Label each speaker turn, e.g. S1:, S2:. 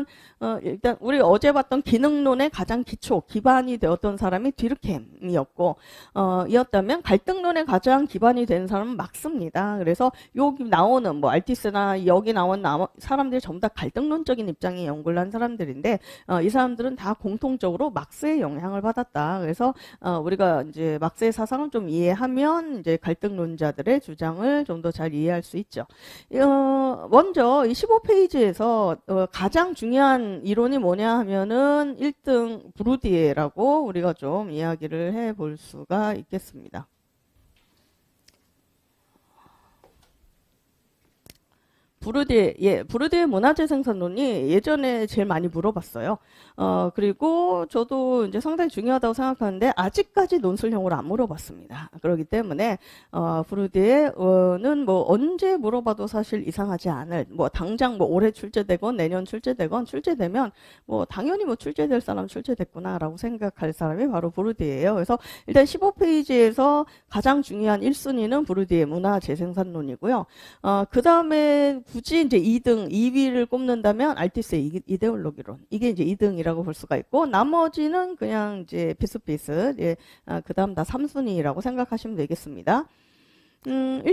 S1: 보면은 어, 일단 우리 어제 봤던 기능론의 가장 기초 기반이 되었던 사람이 뒤르켐이었고 어, 이었다면 갈등론의 가장 기반이 된 사람은 막스입니다. 그래서 여기 나오는 뭐 알티스나 여기 나온 나 사람들이 전부 다 갈등론적인 입장에 연구를 한 사람들인데 어, 이 사람들은 다 공통적으로 막스의 영향을 받았다. 그래서 어, 우리가 이제 막스의 사상을 좀 이해하면 이제 갈등론자들의 주장을 좀 더 잘 이해할 수 있죠. 어, 먼저 이 15페이지에서 어, 가장 중요 한 이론이 뭐냐 하면은 1등 브루디에라고 우리가 좀 이야기를 해 볼 수가 있겠습니다. 부르디에, 예, 부르디에 문화재 생산론이 예전에 제일 많이 물어봤어요. 어, 그리고 저도 이제 상당히 중요하다고 생각하는데 아직까지 논술형으로 안 물어봤습니다. 그렇기 때문에, 어, 부르디에는 뭐 언제 물어봐도 사실 이상하지 않을, 뭐 당장 뭐 올해 출제되건 내년 출제되건 출제되면 뭐 당연히 뭐 출제될 사람 출제됐구나라고 생각할 사람이 바로 부르디에예요. 그래서 일단 15페이지에서 가장 중요한 1순위는 부르디에 문화 재 생산론이고요. 어, 그 다음에 굳이 이제 2등, 2위를 꼽는다면 알티스의 이- 이데올로기론. 이게 이제 2등이라고 볼 수가 있고, 나머지는 그냥 이제 비슷비슷, 예, 그 다음 다 3순위라고 생각하시면 되겠습니다. 음,